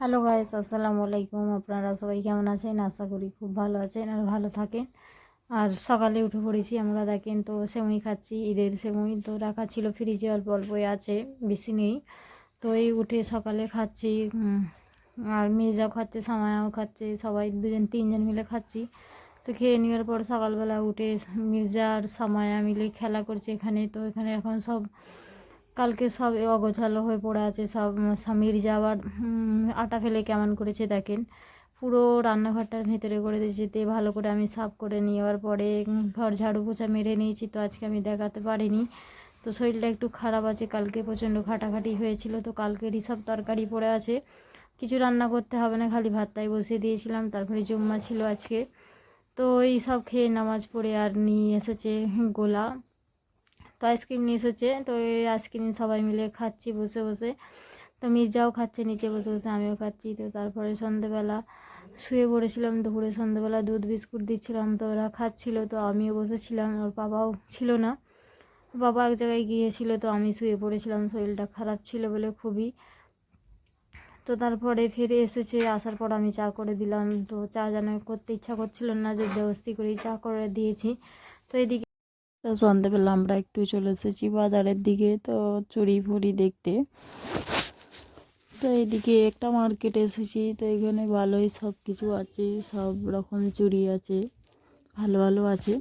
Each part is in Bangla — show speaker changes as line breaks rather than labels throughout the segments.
হ্যালো গাইস আসসালামু আলাইকুম আপনারা সবাই কেমন আছেন আশা করি খুব ভালো আছেন আর ভালো থাকেন আর সকালে উঠে পড়েছি আমরা দেখেন তো সেমই খাচ্ছি ঈদের সেমুই তো রাখা ছিল ফ্রিজে অল্প অল্পই আছে, বেশি নেই। তো এই উঠে সকালে খাচ্ছি আর মেজাও খাচ্ছে, সামায়াও খাচ্ছে, সবাই দুজন, তিনজন মিলে খাচ্ছি। তো খেয়ে নেওয়ার পর সকালবেলা উঠে মির্জা আর সামায়া মিলে খেলা করছে এখানে। তো এখানে এখন সব কালকে সব অগোছালো হয়ে পড়ে আছে, সব স্বামীর যাওয়ার আটা ফেলে কেমন করেছে দেখেন। পুরো রান্নাঘরটার ভেতরে করে দিয়েছে, তে ভালো করে আমি সাফ করে নেওয়ার পরে ঘর ঝাড়ু পোছা মেরে নিয়েছি, তো আজকে আমি দেখাতে পারিনি। তো শরীরটা একটু খারাপ আছে, কালকে প্রচণ্ড খাটাখাটি হয়েছিল, তো কালকেরই সব তরকারি পড়ে আছে। কিছু রান্না করতে হবে না, খালি ভাতটাই বসিয়ে দিয়েছিলাম, তারপরে জুম্মা ছিল আজকে। তো এই সব খেয়ে নামাজ পড়ে আর নিয়ে এসেছে গোলা। তো আইসক্রিম নিয়ে এসেছে। তো এই আইসক্রিম সবাই মিলে খাচ্ছি, বসে বসে। তো মির্জাও খাচ্ছে, নিচে বসে বসে আমিও খাচ্ছি। তো তারপরে সন্ধেবেলা শুয়ে পড়েছিলাম দুপুরে, সন্ধেবেলা দুধ, বিস্কুট দিচ্ছিলাম। তো ওরা খাচ্ছিল, তো আমিও বসেছিলাম। ওর বাবাও ছিল না। বাবা এক জায়গায় গিয়েছিল, তো আমি শুয়ে পড়েছিলাম। শরীরটা খারাপ ছিল বলে খুবই। তো তারপরে ফিরে এসেছে, আসার পর আমি চা করে দিলাম। তো চা যেন করতে ইচ্ছা করছিল না যে জবস্তি করেই চা করে দিয়েছি। তো এদিকে তো সন্ধ্যেবেলা আমরা একটু চলে এসেছি বাজারের দিকে, তো চুরি ফুরি দেখতে। তো এইদিকে একটা মার্কেটে এসেছি, তো এখানে ভালোই সব কিছু আছে, সব রকম চুড়ি আছে, ভালো ভালো আছে।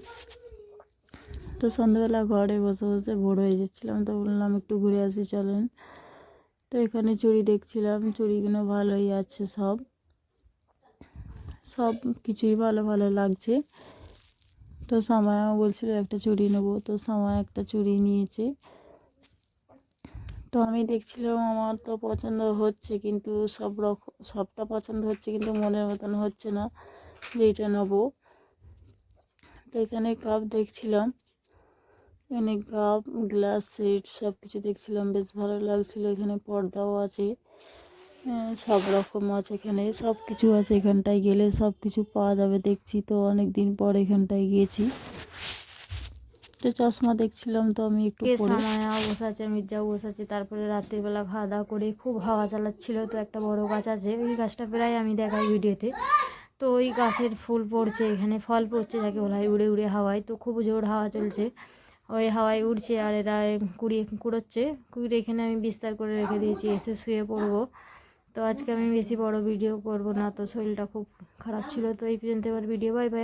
তো সন্ধ্যেবেলা ঘরে বসে বসে ভোর হয়ে যাচ্ছিলাম, তো বললাম একটু ঘুরে আসি, চলেন। তো এখানে চুড়ি দেখছিলাম চুড়িগুলো ভালোই আছে সব। সব কিছুই ভালো ভালো লাগছে। তো সামায়াও বলছিল, একটা চুড়ি নেব। তো সামায়া একটা চুড়ি নিয়েছে। তো আমি দেখছিলাম, আমার তো পছন্দ হচ্ছে, কিন্তু সব রকম সবটা পছন্দ হচ্ছে, কিন্তু মনের মতন হচ্ছে না যে এটা নেব। তো এখানে কাপ দেখছিলাম। এখানে কাপ গ্লাস সেট সব কিছু দেখছিলাম। বেশ ভালো লাগছিল। এখানে পর্দাও আছে। সব রকম আছে এখানে সব কিছু আছে এখানটায় গেলে সব কিছু পাওয়া যাবে। দেখছি তো অনেক দিন পর এখানটায় গিয়েছি। তো চশমা দেখছিলাম তো আমি একটু বসে আছে মির্জাও বসে আছে তারপরে রাত্রিবেলা খাওয়া দাওয়া করে খুব হাওয়া চালাচ্ছিল। তো একটা বড় গাছ আছে ওই গাছটা প্রায় আমি দেখাই ভিডিওতে। তো ওই গাছের ফুল পড়ছে এখানে ফল পড়ছে যাকে বলা হয় উড়ে উড়ে হাওয়ায়। তো খুব জোর হাওয়া চলছে ওই হাওয়ায় উড়ছে আর এরা কুড়িয়ে কুড়োচ্ছে। কুড়িয়ে এখানে আমি বিস্তার করে রেখে দিয়েছি এসে শুয়ে পড়ব। তো আজকে আমি বেশি বড় ভিডিও করব না, তো শরীরটা খুব খারাপ ছিল, তো এই পর্যন্ত এবার ভিডিও বাই বাই